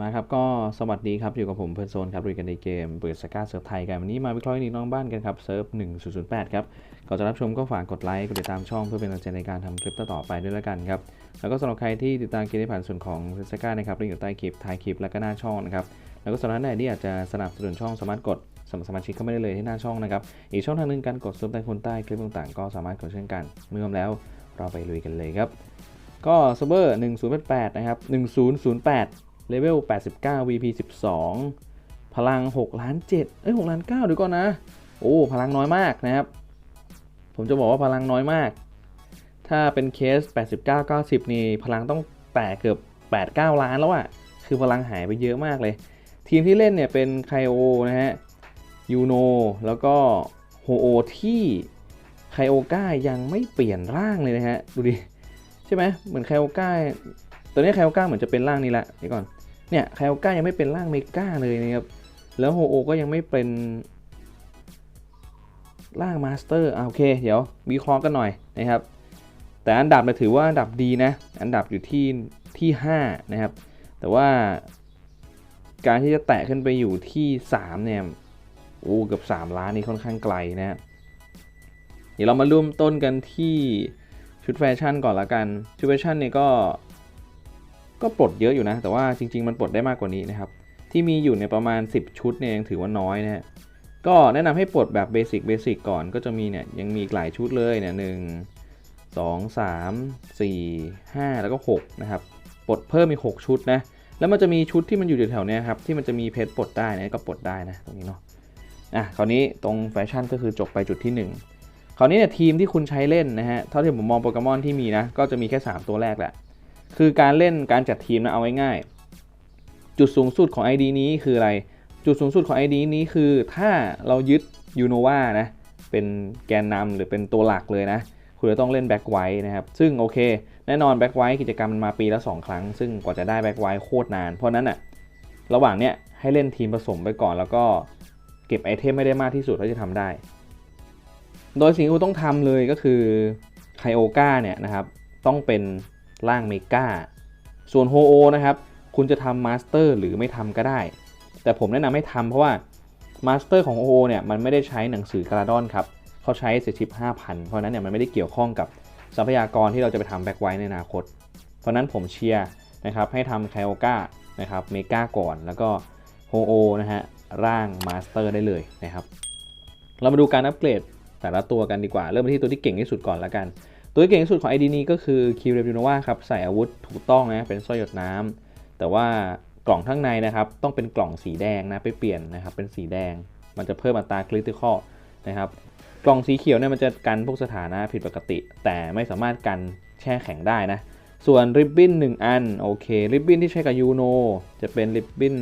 มาครับก็สวัสดีครับ อยู่กับผมเพื่อนโซนครับรุยกันในเกมเปิดสก้าเซิร์ฟไทยกัน วันนี้มาวิเคราะห์นีน้องบ้านกันครับเซิร์ฟ1008 ครับ ก่อนจะรับชมก็ฝากกดไลค์ กดติดตามช่องเพื่อเป็นกำลังใจในการทำคลิปต่อไปด้วยแล้วกันครับ แล้วก็สำหรับใครที่ติดตามเกมได้ผ่านส่วนของสก้านะครับลิงก์อยู่ใต้คลิปท้ายคลิปและก็หน้าช่องนะครับแล้วก็สำหรับท่านที่อยากจะสนับสนุนช่องสามารถกดสมัครสมาชิกเข้ามาได้เลยที่หน้าช่องนะครับอีกช่องทางหนึงการกดซับใต้คนใต้คลิปต่างๆ ก็สามารถกดเช่นกัน เมื่อพร้อมแล้วเราไปลุยกันเลยครับก็เซิร์ฟเวอร์1008นะครับ1008 เลเวล 89 VP 12 พลัง6ล้าน7เอ้ย6ล้าน9เดี๋ยวก่อนนะ โอ้ พลังน้อยมากนะครับ ผมจะบอกว่าพลังน้อยมาก ถ้าเป็นเคส 89 90 นี่ พลังต้องแตะเกือบ 8 9 ล้านแล้วอะคือพลังหายไปเยอะมากเลย ทีมที่เล่นเนี่ยเป็นไคโอนะฮะยูโนแล้วก็โฮโอที่ไคโอก้ายังไม่เปลี่ยนร่างเลยนะฮะ ดูดิ ใช่ไหมเหมือนไคโอก้าตอนนี้ไคโอก้าเหมือนจะเป็นร่างนี้ละเดี๋ยวก่อน เนี่ยไคโอก้ายังไม่เป็นร่างเมกาเลยนะครับ แล้วโฮโอก็ยังไม่เป็นร่างมาสเตอร์อ่าโอเค เดี๋ยววิเคราะห์กันหน่อยนะครับ แต่อันดับเนี่ยถือว่าอันดับดีนะ อันดับอยู่ที่ที่5นะครับ แต่ว่าการที่จะแตะขึ้นไปอยู่ที่3เนี่ยโอ้เกือบ3ล้านนี่ค่อนข้างไกลนะฮะเดี๋ยวเรามาริ่มต้นกันที่ชุดแฟชั่นก่อนละกัน ชุดแฟชั่นเนี่ยก็ ก็ปลดเยอะอยู่นะ แต่ว่าจริง ๆ มันปลดได้มากกว่านี้นะครับ ที่มีอยู่ในประมาณ 10 ชุดเนี่ยยังถือว่าน้อยนะฮะก็แนะนำให้ปลดแบบเบสิกเบสิกก่อนก็จะมีเนี่ยยังมีอีกหลายชุดเลยเนี่ยหนึ่งสองสามสี่ห้าแล้วก็6นะครับปลดเพิ่มอีก 6 ชุดนะแล้วมันจะมีชุดที่มันอยู่แถวๆเนี้ยครับที่มันจะมีเพชรปลดได้นะก็ปลดได้นะตรงนี้เนาะอะคราวนี้ตรงแฟชั่นก็คือจบไปจุดที่ 1 คราวนี้เนี่ยทีมที่คุณใช้เล่นนะฮะเท่าที่ผมมองโปเกมอนที่มีนะก็จะมีแค่ 3 ตัวแรกแหละ คือการเล่นการจัดทีมนะเอาไว้ง่าย จุดสูงสุดของ ID นี้คืออะไร จุดสูงสุดของ ID นี้คือถ้าเรายึดยูโนวานะเป็นแกนนำหรือเป็นตัวหลักเลยนะ คุณจะต้องเล่นแบ็กไวท์นะครับ ซึ่งโอเค แน่นอนแบ็กไวท์กิจกรรมมันมาปีละ 2 ครั้ง ซึ่งกว่าจะได้แบ็กไวท์โคตรนาน เพราะนั้นอะระหว่างเนี้ยให้เล่นทีมผสมไปก่อน แล้วก็เก็บไอเทมไม่ได้มากที่สุดเท่าที่จะทำได้ โดยสิ่งที่คุณต้องทำเลยก็คือไคโอกาเนี่ยนะครับ ต้องเป็น ร่างเมกาส่วนโฮโอนะครับ คุณจะทำมาสเตอร์หรือไม่ทำก็ได้ แต่ผมแนะนำให้ทำเพราะว่ามาสเตอร์ของโฮโอเนี่ยมันไม่ได้ใช้หนังสือกราดอนครับเขาใช้เซชิป5,000 เพราะนั้นเนี่ยมันไม่ได้เกี่ยวข้องกับทรัพยากรที่เราจะไปทำแบ็กไว้ในอนาคต เพราะนั้นผมเชียร์นะครับให้ทำไคโอกานะครับเมกาก่อนแล้วก็โฮโอนะฮะร่างมาสเตอร์ได้เลยนะครับ เรามาดูการอัปเกรดแต่ละตัวกันดีกว่า เริ่มที่ตัวที่เก่งที่สุดก่อนละกัน ตัวที่เก่งที่สุดของ ID นี้ก็คือคิวเรบิโนวาครับใส่อาวุธถูกต้องนะเป็นสร้อยหยดน้ำแต่ว่ากล่องข้างในนะครับต้องเป็นกล่องสีแดงนะไปเปลี่ยนนะครับเป็นสีแดง มันจะเพิ่มอัตราคริติคอลนะครับกล่องสีเขียวเนี่ยมันจะกันพวกสถานะผิดปกติ แต่ไม่สามารถกันแช่แข็งได้นะส่วนริบบิ้น1 อันโอเคริบบิ้นที่ใช้กับยูโนจะเป็นริบบิ้น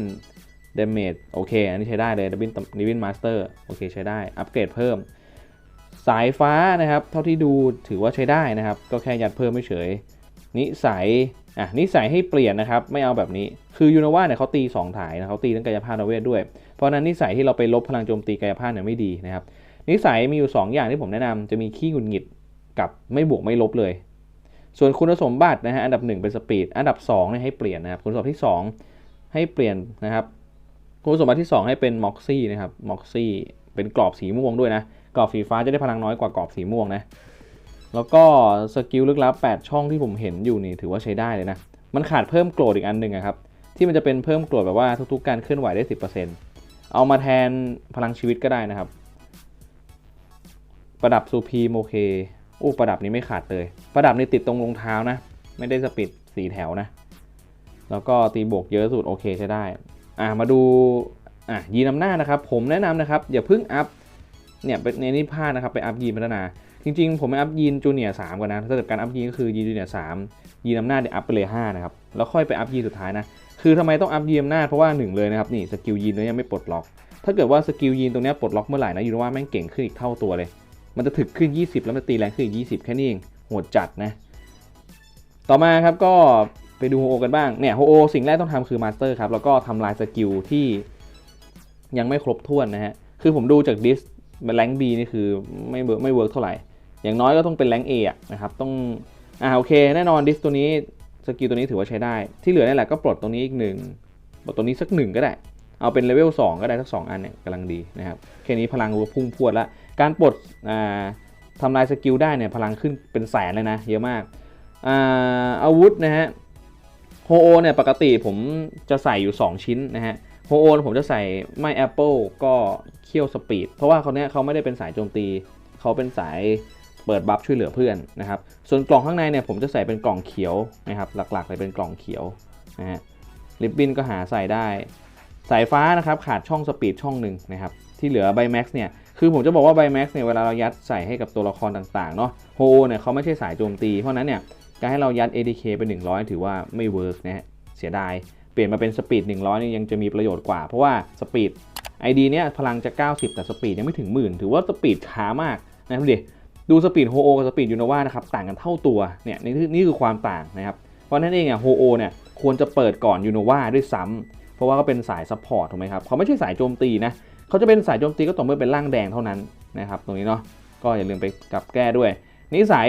เดเมจโอเคอันนี้ใช้ได้เลยริบบิ้นริบบิ้นมาสเตอร์โอเคใช้ได้อัปเกรดเพิ่ม สายฟ้านะครับ เท่าที่ดูถือว่าใช้ได้นะครับ ก็แค่ยัดเพิ่มไม่เฉย นิสัย อะนิสัยให้เปลี่ยนนะครับ ไม่เอาแบบนี้ คือยูโนวาเนี่ยเขาตี 2 ถ่ายนะเขาตีทั้งกายภาพและเวทด้วย เพราะนั้นนิสัยที่เราไปลบพลังโจมตีกายภาพเนี่ยไม่ดีนะครับ นิสัยมีอยู่ 2 อย่างที่ผมแนะนำจะมีขี้หงุดหงิดกับไม่บวกไม่ลบเลย ส่วนคุณสมบัตินะฮะ อันดับ 1 เป็นสปีด อันดับ2เนี่ยให้เปลี่ยนนะครับ คุณสมบัติที่ 2 ให้เปลี่ยนนะครับ คุณสมบัติที่ 2 ให้เป็นม็อกซี่นะครับม็อกซี่เป็นกรอบสีม่วงด้วยนะ กรอบสีฟ้าจะได้พลังน้อยกว่ากรอบสีม่วงนะ แล้วก็สกิลลึกลับ 8 ช่องที่ผมเห็นอยู่นี่ถือว่าใช้ได้เลยนะ มันขาดเพิ่มโกรธอีกอันหนึ่งครับ ที่มันจะเป็นเพิ่มโกรธแบบว่าทุกๆ การเคลื่อนไหวได้ 10%เอามาแทนพลังชีวิตก็ได้นะครับ ประดับซูพีโอเคอู้ประดับนี้ไม่ขาดเลย ประดับนี่ติดตรงรองเท้านะ ไม่ได้สปิดสีแถวนะ แล้วก็ตีบวกเยอะสุดโอเคใช้ได้ อะมาดูอะยีนำหน้านะครับ ผมแนะนำนะครับ อย่าเพิ่งอัพ เนี่ยในนี้พลาดนะครับไปอัพยีนพัฒนา จริงๆ ผมไม่อัพยีนจูเนียร์สามก่อนนะถ้าเกิดการอัพยีนก็คือยีนจูเนียร์สามยีนอำนาจเนี่ยอัพไปเลยห้านะครับแล้วค่อยไปอัพยีนสุดท้ายนะคือทำไมต้องอัพยีนอำนาจเพราะว่าหนึ่งเลยนะครับนี่สกิลยีนตัวนี้ยังไม่ปลดล็อก ถ้าเกิดว่าสกิลยีนตรงนี้ปลดล็อกเมื่อไหร่นะยูนว่าแม่งเก่งขึ้นอีกเท่าตัวเลย มันจะถึกขึ้น 20 แล้วมันตีแรงขึ้นอีก20 แค่นี้เองโหดจัดนะต่อมาครับก็ไปดูโฮโอกันบ้างเนี่ยโฮโอสิ่งแรกต้องทำคือมาสเตอร์ครับแล้วก็ทำลายสกิลที่ยังไม่ครบถ้วนนะฮะคือผมดูจากดิส เป็นแรงบีนี่คือไม่เวิร์กไม่เวิร์กเท่าไหร่ อย่างน้อยก็ต้องเป็นแรงเอะนะครับ ต้อง อ่าโอเค แน่นอนดิสตัวนี้สกิลตัวนี้ถือว่าใช้ได้ ที่เหลือนี่แหละก็ปลดตรงนี้อีกหนึ่งปลดตัวนี้สักหนึ่งก็ได้ เอาเป็นเลเวล2ก็ได้สัก 2 อันเนี่ยกำลังดีนะครับ แค่นี้พลังก็พุ่งพวดละ การปลดอ่าทำลายสกิลได้เนี่ยพลังขึ้นเป็นแสนเลยนะ เยอะมากอ่าอาวุธนะฮะโฮโอเนี่ยปกติผมจะใส่อยู่ 2 ชิ้นนะฮะ โฮโอผมจะใส่ไม่แอปเปิลก็เคี่ยวสปีด เพราะว่าเขาเนี้ยเขาไม่ได้เป็นสายโจมตี เขาเป็นสายเปิดบัฟช่วยเหลือเพื่อนนะครับ ส่วนกล่องข้างในเนี่ยผมจะใส่เป็นกล่องเขียวนะครับ หลักๆเลยเป็นกล่องเขียวนะฮะลิปบินก็หาใส่ได้ สายฟ้านะครับขาดช่องสปีดช่องหนึ่งนะครับ ที่เหลือไบแม็กซ์เนี่ย คือผมจะบอกว่าไบแม็กซ์เนี่ยเวลาเรายัดใส่ให้กับตัวละครต่างๆเนาะ โฮเนี่ยเขาไม่ใช่สายโจมตี เพราะฉะนั้นเนี่ยการให้เรายัด ADK ไป 100 ถือว่าไม่เวิร์กนะฮะ เสียดาย เปลี่ยนมาเป็นสปีด100นี่ยังจะมีประโยชน์กว่า เพราะว่าสปีด ID เนี่ยพลังจะ 90 แต่สปีดยังไม่ถึงหมื่นถือว่าสปีดช้ามากนะครับดิดูสปีดโฮโอกับสปีดยูโนวานะครับต่างกันเท่าตัวเนี่ยนี่คือนี่คือความต่างนะครับเพราะนั้นเองอะโฮโอเนี่ยควรจะเปิดก่อนยูโนวาด้วยซ้ำเพราะว่าก็เป็นสายซัพพอร์ตถูกไหมครับเขาไม่ใช่สายโจมตีนะเขาจะเป็นสายโจมตีก็ต่อเมื่อเป็นร่างแดงเท่านั้นนะครับตรงนี้เนาะก็อย่าลืมไปกลับแก้ด้วย นิสัย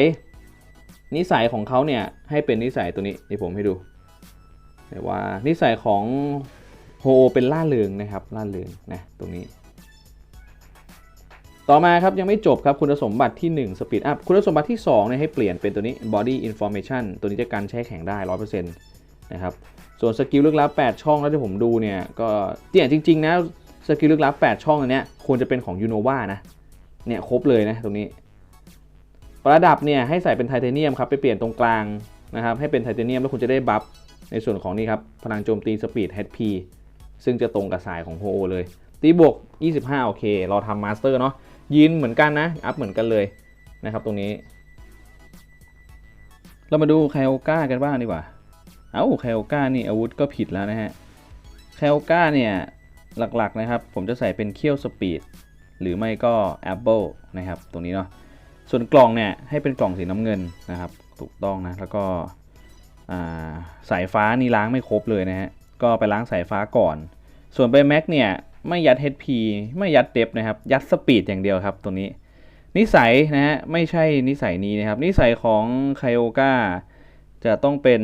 นิสัยของเขาเนี่ยให้เป็นนิสัยตัวนี้ที่ผมให้ดู แต่ว่านิสัยของโฮเป็นล่าเริงนะครับล่าเริงนะตรงนี้ ต่อมาครับยังไม่จบครับคุณสมบัติที่ 1 Speed Up คุณสมบัติที่2เนี่ยให้เปลี่ยนเป็นตัวนี้ Body Information ตัวนี้จะกันแช่แข็งได้ 100%นะครับส่วนสกิลลึกลับ 8 ช่องแล้วที่ผมดูเนี่ยก็เนี่ยจริง ๆ นะสกิลลึกลับ 8 ช่องอันเนี้ยควรจะเป็นของยูโนวานะเนี่ยครบเลยนะตรงนี้ ประดับเนี่ยให้ใส่เป็นไทเทเนียมครับไปเปลี่ยนตรงกลางนะครับให้เป็นไทเทเนียมแล้วคุณจะได้บัฟ ในส่วนของนี่ครับพลังโจมตีสปีด HP ซึ่งจะตรงกับสายของโฮโอเลย ตีบวก 25 โอเค เราทำมาสเตอร์เนาะยินเหมือนกันนะ อัพเหมือนกันเลยนะครับตรงนี้ เรามาดูไคโอก้ากันบ้างดีกว่า เอาไคโอก้านี่อาวุธก็ผิดแล้วนะฮะไคโอก้าเนี่ยหลักๆนะครับ ผมจะใส่เป็นเคี่ยวสปีดหรือไม่ก็แอปเปิลนะครับตรงนี้เนาะส่วนกล่องเนี่ยให้เป็นกล่องสีน้ำเงินนะครับ ถูกต้องนะแล้วก็ สายฟ้านี่ล้างไม่ครบเลยนะฮะ ก็ไปล้างสายฟ้าก่อน ส่วนไปแม็กเนี่ยไม่ยัด HP ไม่ยัดเดฟนะครับ ยัดสปีดอย่างเดียวครับตัวนี้ นิสัยนะฮะไม่ใช่นิสัยนี้นะครับ นิสัยของไคโอกาจะต้องเป็น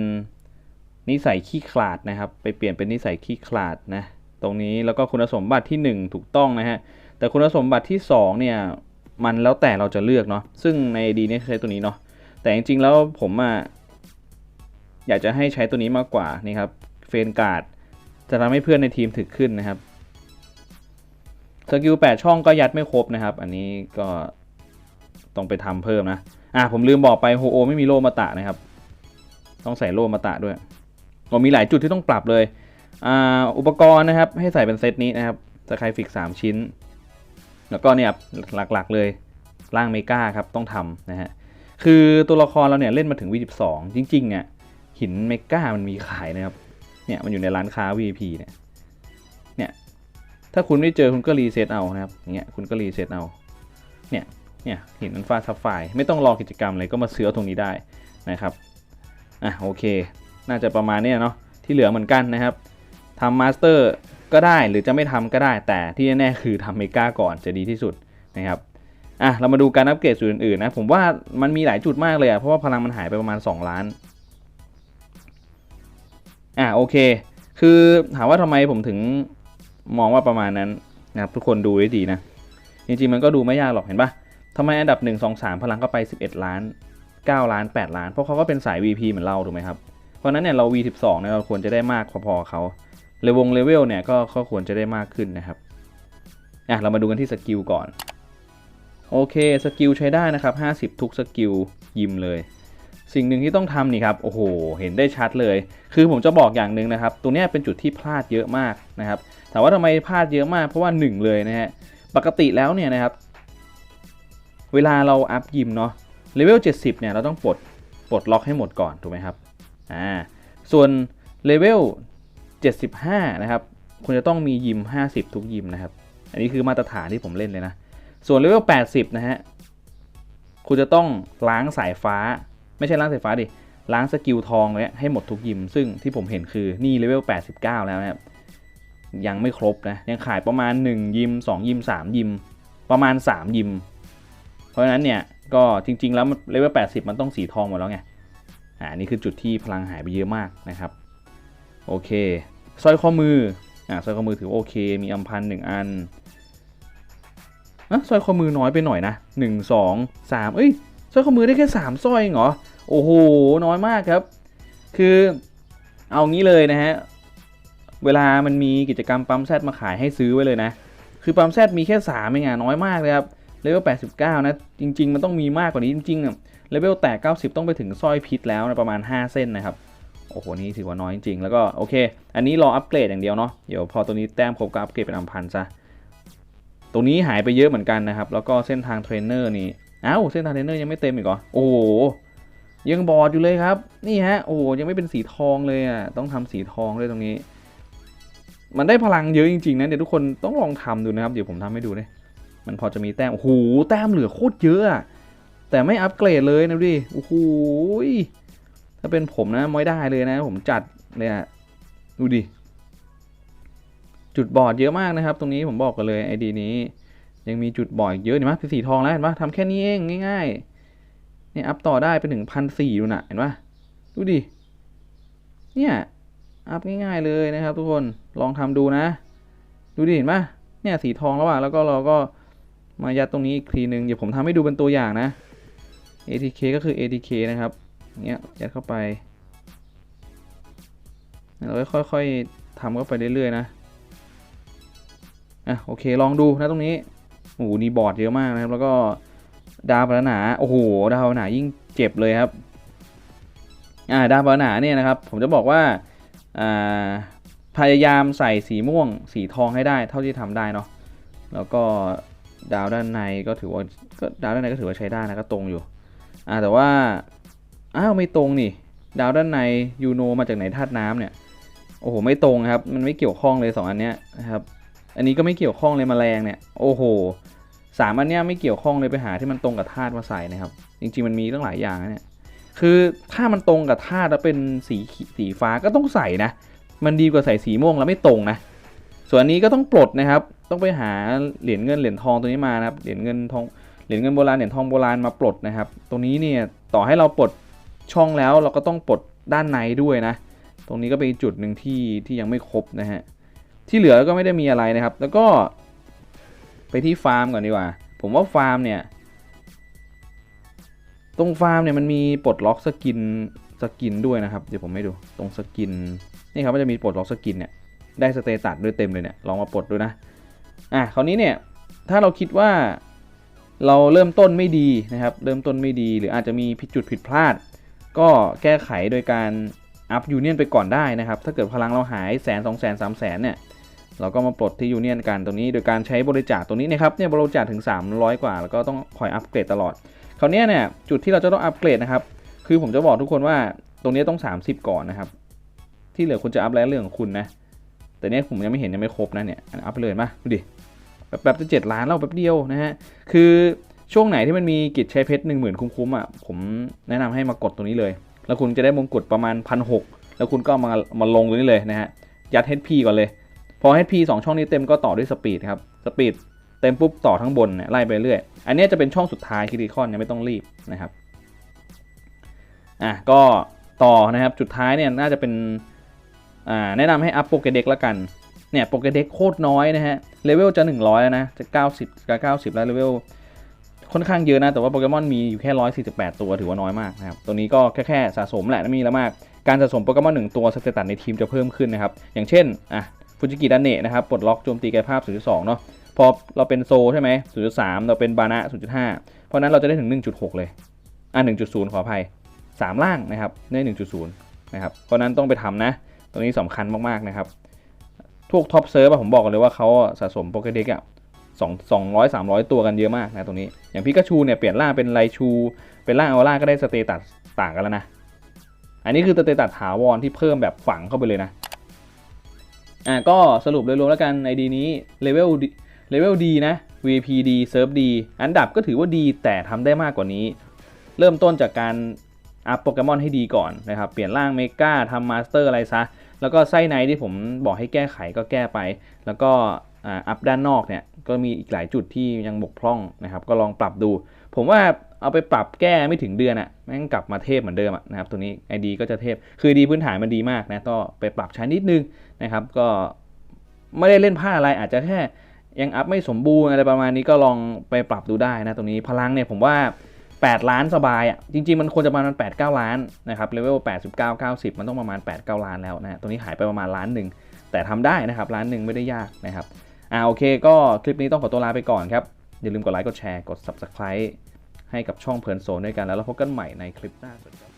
นิสัยขี้ขลาดนะครับ ไปเปลี่ยนเป็นนิสัยขี้ขลาดนะ ตรงนี้แล้วก็คุณสมบัติที่ 1 ถูกต้องนะฮะ แต่คุณสมบัติที่ 2 เนี่ยมันแล้วแต่เราจะเลือกเนาะ ซึ่งในดีเนี่ยใช้ตัวนี้เนาะ แต่จริงๆแล้วผมอะ อยากจะให้ใช้ตัวนี้มากกว่านี่ครับเฟนการ์ดจะทำให้เพื่อนในทีมถึกขึ้นนะครับสกิล8ช่องก็ยัดไม่ครบนะครับ อันนี้ก็ต้องไปทำเพิ่มนะอะผมลืมบอกไปโฮโอไม่มีโลมาตะนะครับ ต้องใส่โลมาตะด้วยก็มีหลายจุดที่ต้องปรับเลยอ่าอุปกรณ์นะครับ ให้ใส่เป็นเซตนี้นะครับสกายฟิก3ชิ้น แล้วก็เนี่ยหลักๆเลยร่างเมกาครับต้องทำนะฮะคือตัวละครเราเนี่ยเล่นมาถึงวี12จริงๆเนี่ย หินเมกามันมีขายนะครับ เนี่ยมันอยู่ในร้านค้า VP เนี่ย เนี่ย ถ้าคุณไม่เจอคุณก็รีเซ็ตเอานะครับอย่างเงี้ยคุณก็รีเซ็ตเอา เนี่ย เนี่ยหินอันฟ้าซับไฟไม่ต้องรอกิจกรรมเลยก็มาซื้อตรงนี้ได้นะครับ อะโอเค น่าจะประมาณเนี้ยเนาะที่เหลือเหมือนกันนะครับทำมาสเตอร์ก็ได้หรือจะไม่ทำก็ได้ แต่ที่แน่ๆคือทำเมกาก่อนจะดีที่สุดนะครับอะเรามาดูการอัปเกรดส่วนอื่นๆนะผมว่ามันมีหลายจุดมากเลยอะเพราะว่าพลังมันหายไปประมาณ 2 ล้าน อะโอเค คือถามว่าทำไมผมถึงมองว่าประมาณนั้นนะครับทุกคนดูให้ดีนะ จริงๆมันก็ดูไม่ยากหรอกเห็นปะทำไมอันดับ 1 2 3 พลังก็ไป 11 ล้าน 9 ล้าน 8 ล้าน เพราะเขาก็เป็นสาย VP เหมือนเราถูกไหมครับ เพราะฉะนั้นเนี่ยเรา V12 เนี่ยเราควรจะได้มากพอๆเขาเลวงเลเวลเนี่ยก็ก็ควรจะได้มากขึ้นนะครับอะเรามาดูกันที่สกิลก่อน โอเคสกิลใช้ได้นะครับ 50 ทุกสกิลยิมเลย สิ่งหนึ่งที่ต้องทำนี่ครับโอ้โหเห็นได้ชัดเลย คือผมจะบอกอย่างหนึ่งนะครับตรงเนี้เป็นจุดที่พลาดเยอะมากนะครับถามว่าทำไมพลาดเยอะมากเพราะว่า 1 เลยนะฮะปกติแล้วเนี่ยนะครับ เวลาเราอัพยิมเนาะเลเวล70เนี่ยเราต้องปลดปลดล็อกให้หมดก่อนถูกไหมครับอ่าส่วนเลเวล75นะครับคุณจะต้องมียิม 50 ทุกยิมนะครับ อันนี้คือมาตรฐานที่ผมเล่นเลยนะ ส่วนเลเวล80 นะฮะ คุณจะต้องล้างสายฟ้า ไม่ใช่ล้างสายฟ้าดิล้างสกิลทองเนี่ยให้หมดทุกยิม ซึ่งที่ผมเห็นคือนี่เลเวล 89 แล้วนะครับยังไม่ครบนะยังขายประมาณ 1 ยิม 2 ยิม 3 ยิม ประมาณ 3 ยิม เพราะฉะนั้นเนี่ยก็จริง ๆ แล้วเลเวล 80 มันต้องสีทองหมดแล้วไงอ่านี่คือจุดที่พลังหายไปเยอะมากนะครับโอเคสร้อยข้อมืออ่าสร้อยข้อมือถือโอเค มีอัมพันหนึ่งอันอะสร้อยข้อมือน้อยไปหน่อยนะหนึ่งสองสามเอ้ยสร้อยข้อมือได้แค่สามสร้อยเหรอ โอ้โห น้อยมากครับ คือเอางี้เลยนะฮะ เวลามันมีกิจกรรมปั๊มแซดมาขายให้ซื้อไว้เลยนะ คือปั๊มแซดมีแค่3ามเองอะน้อยมากเลยครับ เลเวล 89 นะ จริง ๆ มันต้องมีมากกว่านี้จริงๆอะเลเวลแตก 90 ต้องไปถึงสร้อยพิษแล้วนะประมาณ 5 เส้นนะครับ โอ้โห นี่ถือว่าน้อยจริงๆแล้วก็โอเค อันนี้รออัปเกรดอย่างเดียวเนาะ เดี๋ยวพอตัวนี้แต้มครบก็อัปเกรดเป็นอัมพันซะ ตรงนี้หายไปเยอะเหมือนกันนะครับ แล้วก็เส้นทางเทรนเนอร์นี่ อ้าว เส้นทางเทรนเนอร์ยังไม่เต็มอีกเหรอ โอ้โห ยังบอดอยู่เลยครับ นี่ฮะ โอ้ยังไม่เป็นสีทองเลยอะ ต้องทำสีทองด้วยตรงนี้ มันได้พลังเยอะจริงๆนะเดี๋ยวทุกคนต้องลองทำดูนะครับ เดี๋ยวผมทำให้ดูเนี่ยมันพอจะมีแต้ม โอ้โห แต้มเหลือโคตรเยอะอะแต่ไม่อัปเกรดเลยนะดิ โอ้โห ถ้าเป็นผมนะไม่ได้เลยนะ ผมจัดเลยอะดูดิ จุดบอดเยอะมากนะครับ ตรงนี้ผมบอกกันเลยไอดีนี้ ยังมีจุดบอดอีกเยอะเห็นไหมสีทองแล้วเห็นปะทำแค่นี้เองง่าย ๆ เนี่ยอัพต่อได้ไปถึงพันสี่ดูนะเห็นปะดูดิ เนี่ยอัพง่ายๆเลยนะครับทุกคนลองทำดูนะ ดูดิเห็นปะเนี่ยสีทองแล้วอะแล้วก็เราก็มายัดตรงนี้อีกทีหนึ่งเดี๋ยวผมทำให้ดูเป็นตัวอย่างนะ ATK ก็คือ ATK นะครับเนี้ยยัดเข้าไปเราค่อยๆทำเข้าไปเรื่อยๆนะอะโอเคลองดูนะตรงนี้โอ้โหนี่บอร์ดเยอะมากนะครับ แล้วก็ ดาวปรารถนาโอ้โหดาวปรารถนายิ่งเจ็บเลยครับอ่าดาวปรารถนาเนี่ยนะครับ ผมจะบอกว่าอ่าพยายามใส่สีม่วงสีทองให้ได้เท่าที่ทำได้เนาะแล้วก็ดาวด้านในก็ถือว่าก็ดาวด้านในก็ถือว่าใช้ได้นะก็ตรงอยู่อ่าแต่ว่าอ้าวไม่ตรงนี่ดาวด้านในยูโนมาจากไหนธาตุน้ำเนี่ยโอ้โหไม่ตรงครับ มันไม่เกี่ยวข้องเลยสองอันเนี้ยนะครับอันนี้ก็ไม่เกี่ยวข้องเลยมแมลงเนี่ยโอ้โห สามอันเนี้ยไม่เกี่ยวข้องเลยไปหาที่มันตรงกับธาตุมาใส่นะครับ จริง ๆ มันมีตั้งหลายอย่างนะเนี่ยคือถ้ามันตรงกับธาตุแล้วเป็นสีสีฟ้าก็ต้องใส่นะ มันดีกว่าใส่สีม่วงแล้วไม่ตรงนะ ส่วนอันนี้ก็ต้องปลดนะครับ ต้องไปหาเหรียญเงินเหรียญทองตัวนี้มานะครับ เหรียญเงินทอง เหรียญเงินโบราณเหรียญทองโบราณมาปลดนะครับ ตรงนี้เนี่ยต่อให้เราปลดช่องแล้วเราก็ต้องปลดด้านในด้วยนะ ตรงนี้ก็เป็นจุดหนึ่งที่ที่ยังไม่ครบนะฮะ ที่เหลือก็ไม่ได้มีอะไรนะครับ แล้วก็ ไปที่ฟาร์มก่อนดีกว่า ผมว่าฟาร์มเนี่ย ตรงฟาร์มเนี่ยมันมีปลดล็อกสกินสกินด้วยนะครับ เดี๋ยวผมให้ดูตรงสกินนี่ครับมันจะมีปลดล็อกสกินเนี่ยได้สเตตัสด้วยเต็มเลยเนี่ยลองมาปลดดูนะอะคราวนี้เนี่ยถ้าเราคิดว่าเราเริ่มต้นไม่ดีนะครับ เริ่มต้นไม่ดีหรืออาจจะมีผิดจุดผิดพลาด ก็แก้ไขโดยการอัพยูเนียนไปก่อนได้นะครับ ถ้าเกิดพลังเราหายแสนสองแสนสามแสนเนี่ย เราก็มาปลดที่ยูเนียนกันตรงนี้โดยการใช้บริจาคตรงนี้นะครับเนี่ยบริจาคถึง 300 กว่า แล้วก็ต้องคอยอัปเกรดตลอดคราวนี้เนี่ยจุดที่เราจะต้องอัปเกรดนะครับคือผมจะบอกทุกคนว่าตรงนี้ต้อง 30 ก่อนนะครับ ที่เหลือคุณจะอัพแล้วเรื่องของคุณนะ แต่เนี้ยผมยังไม่เห็นยังไม่ครบนะเนี่ยอัปไปเลยมาดูดิแบบแบจะเจ็ดล้านแล้วแป๊บเดียวนะฮะคือช่วงไหนที่มันมีกิจใช้เพชรหนึ่งหมื่นคุ้มๆอะผมแนะนำให้มากดตรงนี้เลย แล้วคุณจะได้มงกุฎประมาณพันหกแล้วคุณก็มามาลงตรงนี้เลยนะฮะยัด HP ก่อนเลย พอ HP 2 ช่องนี้เต็มก็ต่อด้วยสปีดครับสปีดเต็มปุ๊บต่อทั้งบนเนี่ยไล่ไปเรื่อย อันนี้จะเป็นช่องสุดท้ายคิริคอนยังไม่ต้องรีบนะครับอะก็ต่อนะครับจุดท้ายเนี่ยน่าจะเป็นอ่าแนะนำให้อัพโปเกเด็กละกันเนี่ยโปเกเด็กโคตรน้อยนะฮะเลเวลจะ 100 แล้วนะจะ 90กับ90 แล้วเลเวลค่อนข้างเยอะนะ แต่ว่าโปเกมอนมีอยู่แค่ 148 ตัวถือว่าน้อยมากนะครับ ตัวนี้ก็แค่แค่สะสมแหละไม่มีแล้วมาก การสะสมโปเกมอนหนึ่งตัวสเตตัสในทีมจะเพิ่มขึ้นนะครับ อย่างเช่นอะ ฟูจิกิดาเนะนะครับปลดล็อกโจมตีกายภาพ 0.2 เนาะพอเราเป็นโซใช่ไหม0.3 เราเป็นบานะ 0.5 เพราะนั้นเราจะได้ถึง 1.6 เลย อะ 1.0 ขออภัย 3 ล่างนะครับได้ 1.0 นะครับ เพราะนั้นต้องไปทำนะ ตรงนี้สำคัญมากๆนะครับทุกท็อปเซิร์ฟผมบอกกันเลยว่าเขาสะสมโปเกเด็กอะสองสองร้อยสามร้อยตัวกันเยอะมากนะตรงนี้ อย่างพิกาชูเนี่ยเปลี่ยนร่างเป็นไลชู เป็นร่างออร่าก็ได้สเตตัสต่างกันแล้วนะ อันนี้คือสเตตัสถาวรที่เพิ่มแบบฝังเข้าไปเลยนะ อะก็สรุปโดยรวมแล้วกันไอดีนี้เลเวลเลเวลดีนะ VP ดีเซิร์ฟดีอันดับก็ถือว่าดีแต่ทำได้มากกว่านี้ เริ่มต้นจากการอัพโปเกมอนให้ดีก่อนนะครับ เปลี่ยนร่างเมกาทำมาสเตอร์อะไรซะ แล้วก็ไส้ในที่ผมบอกให้แก้ไขก็แก้ไป แล้วก็อัพด้านนอกเนี่ยก็มีอีกหลายจุดที่ยังบกพร่องนะครับ ก็ลองปรับดู ผมว่าเอาไปปรับแก้ไม่ถึงเดือนอะแม่งกลับมาเทพเหมือนเดิมะนะครับ ตัวนี้ ID ก็จะเทพคือดีพื้นฐานมันดีมากนะก็ไปปรับใช้นิดนึง นะครับ ก็ไม่ได้เล่นพลาดอะไรอาจจะแค่ยังอัพไม่สมบูรณ์อะไรประมาณนี้ก็ลองไปปรับดูได้นะตรงนี้พลังเนี่ยผมว่า 8 ล้านสบายอะจริง ๆ มันควรจะประมาณ8 9 ล้านนะครับเลเวล89 90 มันต้องประมาณ 8 9 ล้านแล้วนะตรงนี้หายไปประมาณล้านหนึ่งแต่ทำได้นะครับล้านหนึ่งไม่ได้ยากนะครับอ่าโอเคก็คลิปนี้ต้องขอตัวลาไปก่อนครับ อย่าลืมกดไลค์กดแชร์กด Subscribe ให้กับช่องเพลินโซนด้วยกันแล้วเราพบกันใหม่ในคลิปหน้าสวัสดีครับ